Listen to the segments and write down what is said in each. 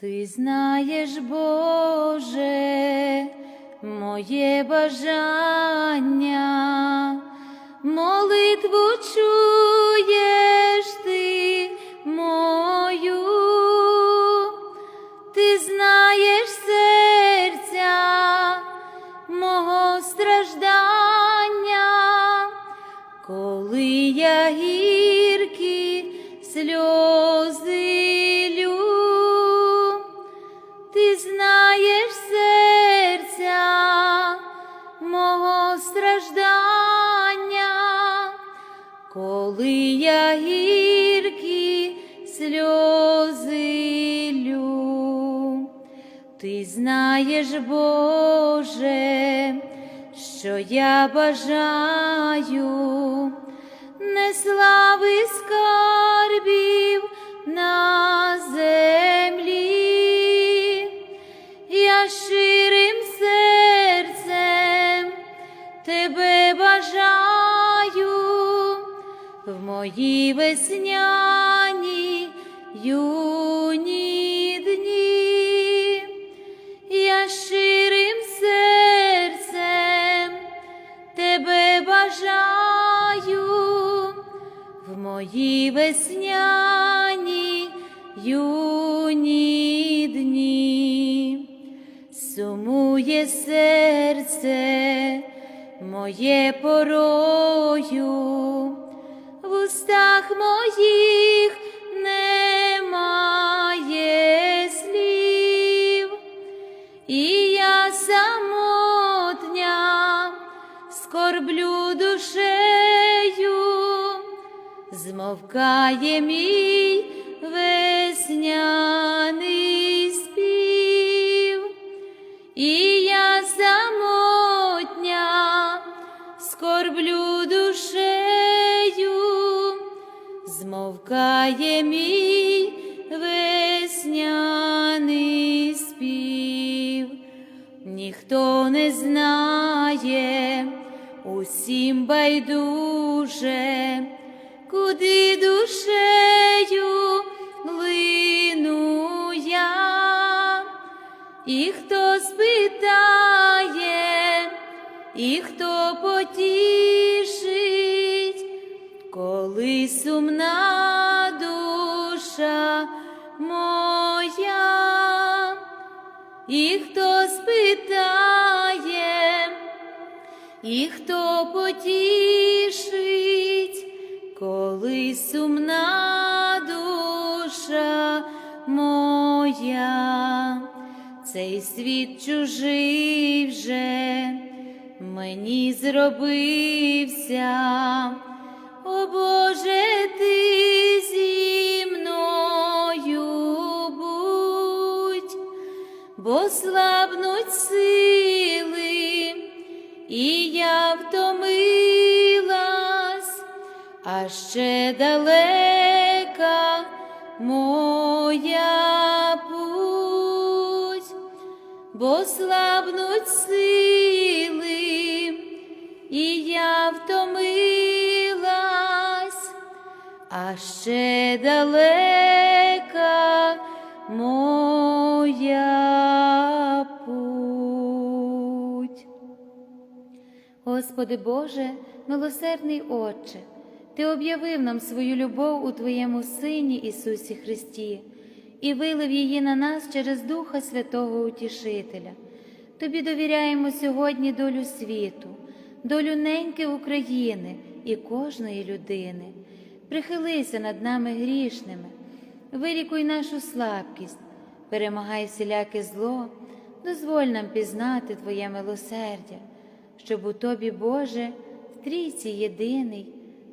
Ти знаєш, Боже, моє бажання, молитву чуєш знаєш, Боже, що я бажаю не слави скарбів на землі, я щирим серцем тебе бажаю в мої весняні ദിവസ байдуже, куди душею лину я, і хто спитає, і хто потішить, коли сумна душа моя, і хто спитає, і хто потішить, сумна душа моя, цей світ чужий вже мені зробився. О Боже, ти зі мною будь, бо слабнуть сили, і я втомилась, а ще далека моя путь, бо слабнуть сили, і я втомилась, а ще далека моя путь. Господи Боже, милосердний Отче, Ти об'явив нам свою любов у Твоєму Сині Ісусі Христі і вилив її на нас через Духа Святого Утішителя. Тобі довіряємо сьогодні долю світу, долю неньки України і кожної людини. Прихилися над нами грішними, вилікуй нашу слабкість, перемагай всіляке зло, дозволь нам пізнати Твоє милосердя, щоб у Тобі, Боже, в трійці єдиний,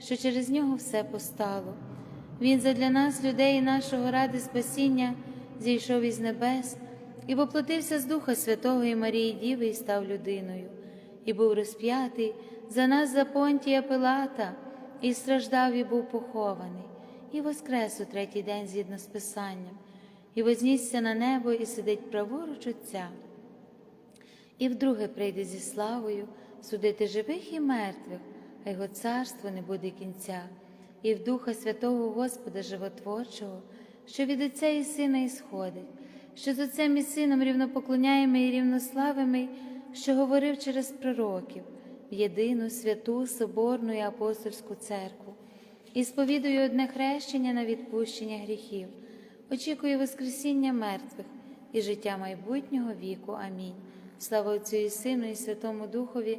що через нього все постало. Він задля нас, людей нашого ради спасіння, зійшов із небес і воплотився з Духа Святого і Марії Діви і став людиною, і був розп'ятий за нас за понтія Пилата, і страждав, і був похований, і воскрес у третій день згідно з Писанням, і вознісся на небо, і сидить праворуч Отця. І вдруге прийде зі славою судити живих і мертвих, а його царство не буде кінця, і в Духа Святого Господа Животворчого, що від Отця і Сина ісходить, що з Отцем і Сином рівнопоклоняємо і рівнославими, що говорив через пророків, в єдину святу Соборну і апостольську церкву, і сповідую одне хрещення на відпущення гріхів, очікую Воскресіння мертвих і життя майбутнього віку. Амінь. Слава Отцю і Сину, і Святому Духові,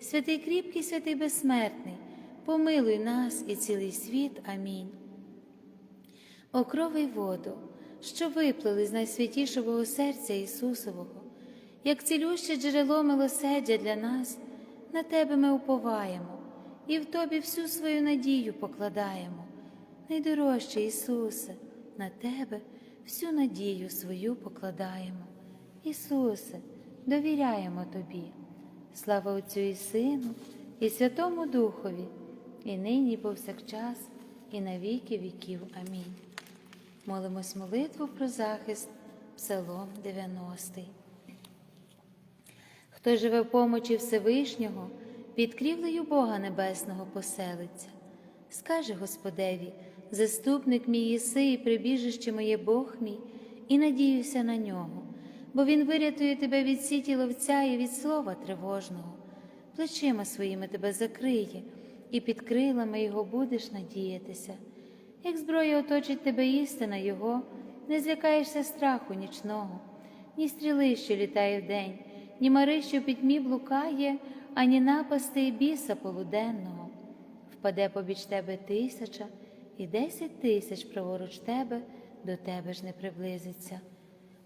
святий кріпкий, святий безсмертний, помилуй нас і цілий світ. Амінь. Окрови й воду, що виплили з найсвятішого серця Ісусового, як цілюще джерело милосердя для нас, на Тебе ми уповаємо і в Тобі всю свою надію покладаємо. Найдорожче Ісусе, на Тебе всю надію свою покладаємо. Ісусе, довіряємо Тобі. Слава Отцю і Сину, і Святому Духові, і нині, і повсякчас, і на віки віків. Амінь. Молимось молитву про захист, Псалом 90. Хто живе в помочі Всевишнього, під крівлею Бога Небесного поселиться. Скаже Господеві, заступник мій єси і прибіжище моє Бог мій, і надіюся на нього, бо Він вирятує тебе від сіті ловця і від слова тривожного, плечима своїми тебе закриє, і під крилами Його будеш надіятися. Як зброя оточить тебе істина Його, не злякаєшся страху нічного, ні стріли, що літає вдень, ні мари, що пітьмі блукає, ані напасти і біса полуденного. Впаде побіч тебе тисяча, і десять тисяч праворуч тебе до тебе ж не приблизиться.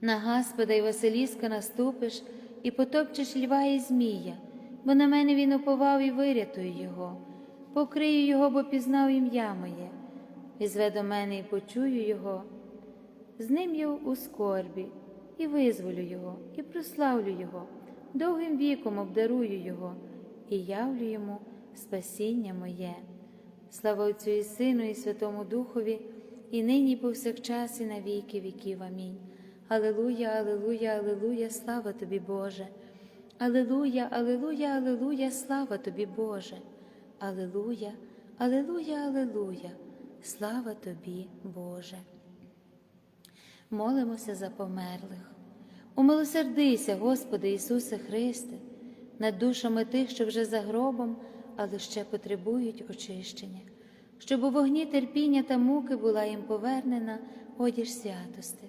На Гаспода й Василіска наступиш, і потопчеш льва і змія, бо на мене він уповав і вирятую його, покрию його, бо пізнав ім'я моє, візве до мене і почую його. З ним я у скорбі, і визволю його, і прославлю його, довгим віком обдарую його, і явлю йому спасіння моє. Слава Отцю і Сину, і Святому Духові, і нині, і повсякчас, і на віки віків. Амінь. Алилуя, Алилуя, Алилуя, слава тобі, Боже. Алилуя, Алилуя, Алилуя, слава тобі, Боже. Алилуя, Алилуя, Алилуя, слава тобі, Боже. Молимося за померлих. Умилосердися, Господи Ісусе Христе, над душами тих, що вже за гробом, але ще потребують очищення, щоб у вогні терпіння та муки була їм повернена одіж святости.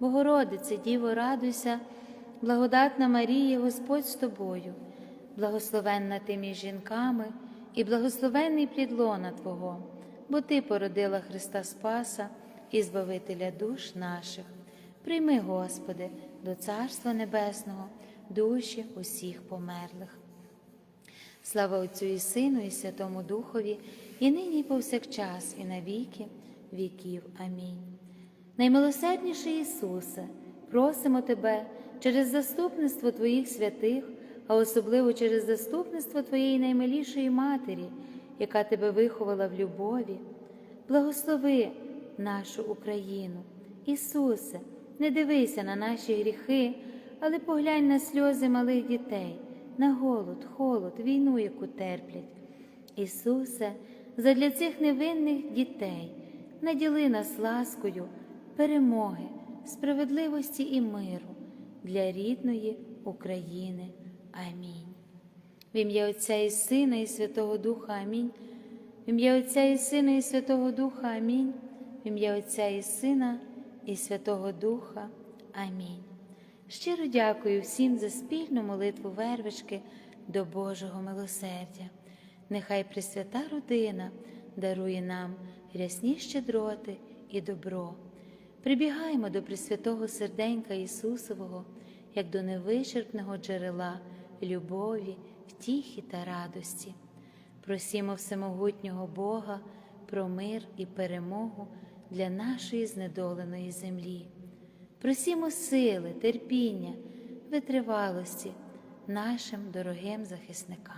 Богородице, Діво, радуйся, благодатна Марія, Господь з тобою, благословенна ти між жінками, і благословенний плід лона Твого, бо Ти породила Христа Спаса і Збавителя душ наших. Прийми, Господи, до Царства Небесного, душі усіх померлих. Слава Отцю і Сину, і Святому Духові, і нині, і повсякчас, і на віки віків. Амінь. Наймилосердніший Ісусе, просимо Тебе через заступництво Твоїх святих, а особливо через заступництво Твоєї наймилішої Матері, яка Тебе виховала в любові, благослови нашу Україну. Ісусе, не дивися на наші гріхи, але поглянь на сльози малих дітей, на голод, холод, війну, яку терплять. Ісусе, задля цих невинних дітей наділи нас ласкою, перемоги, справедливості і миру для рідної України. Амінь. В ім'я Отця і Сина, і Святого Духа Амінь. В ім'я Отця і Сина, і Святого Духа Амінь. В ім'я Отця і Сина, і Святого Духа. Амінь. Щиро дякую всім за спільну молитву вервички до Божого милосердя. Нехай Пресвята родина дарує нам рясні щедроти і добро. Прибігаємо до Пресвятого серденька Ісусового, як до невичерпного джерела любові, втіхи та радості. Просімо всемогутнього Бога про мир і перемогу для нашої знедоленої землі. Просімо сили, терпіння, витривалості нашим дорогим захисникам.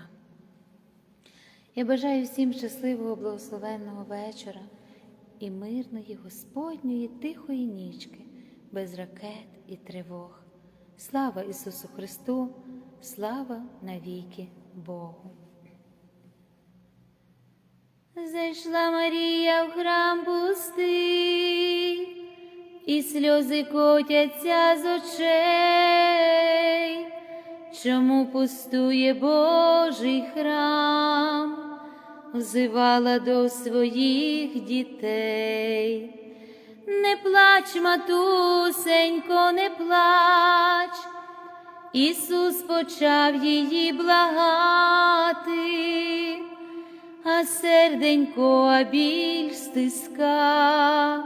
Я бажаю всім щасливого, благословенного вечора і мирної Господньої тихої нічки, без ракет і тривог. Слава Ісусу Христу, слава навіки Богу. Зайшла Марія в храм пустий, і сльози котяться з очей, чому пустує Божий храм, взивала до своїх дітей. Не плач, матусенько, не плач, Ісус почав її благати, а серденько біль стиска,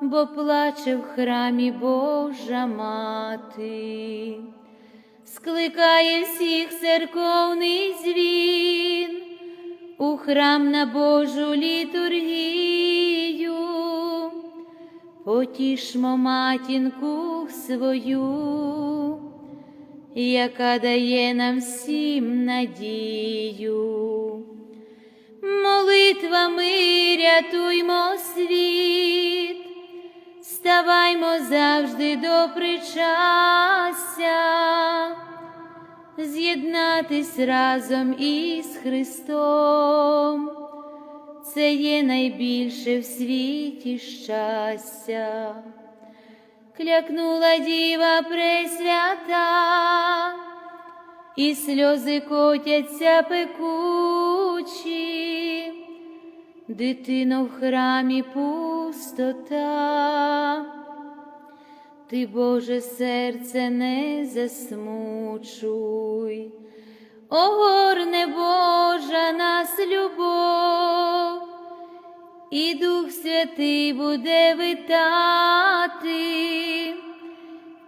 бо плаче в храмі Божа мати, скликає всіх церковний звін у храм на Божу літургію, потішмо матінку свою, яка дає нам всім надію. Молитвами рятуймо світ, ставаймо завжди до причастя, з'єднатись разом із Христом. Це є найбільше в світі щастя. Клякнула діва пресвята, і сльози котяться пекучі, дитино в храмі пустота, ти, Боже, серце не засмучуй, огорне Божа нас любов, і Дух Святий буде витати,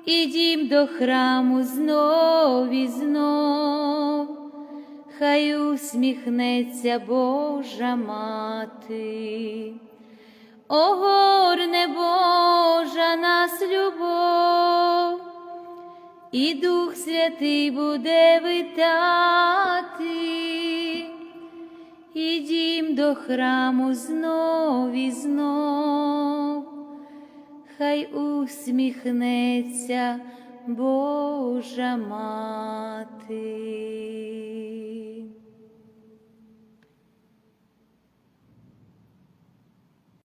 і дім до храму знов і знов, хай усміхнеться Божа мати. Огорне Божа нас любов, і Дух Святий буде витати, і дім до храму знов і знов, хай усміхнеться Божа мати.